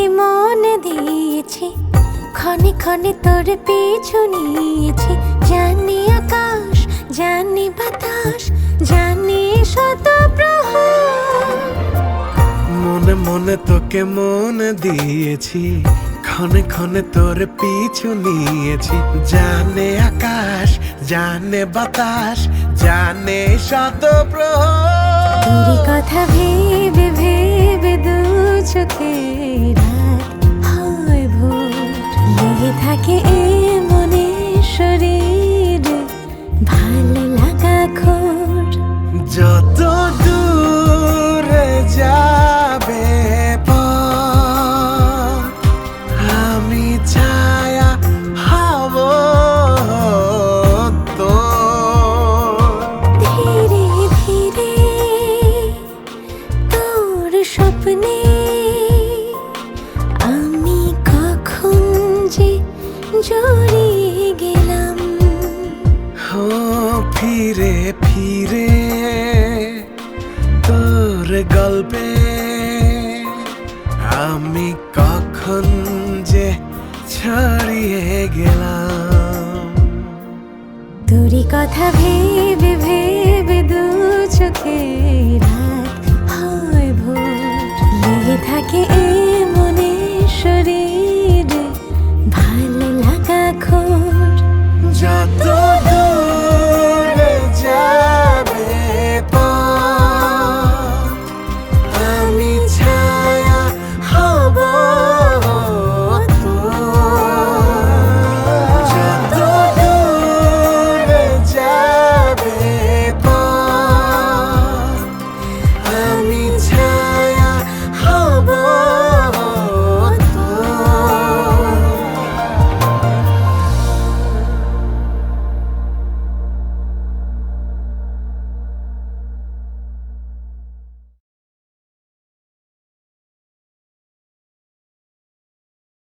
তোকে মন দিয়েছি ক্ষণে ক্ষণে তোর পিছু নিয়েছি। জানি আকাশ জানি বাতাস জানি শত মনে মনে তোকে মনে দিয়েছি ক্ষণে ক্ষণে তোর পিছু নিয়েছি। জানে আকাশ জানে বাতাস জানে শত তোরই কথা ভেবে থাকে এ মনে ফিরে ফিরে তোর গল্পে আমি কখন যে ছাড়িয়ে গেলাম। তোরই কথা ভেবে ভেবে দু চোখে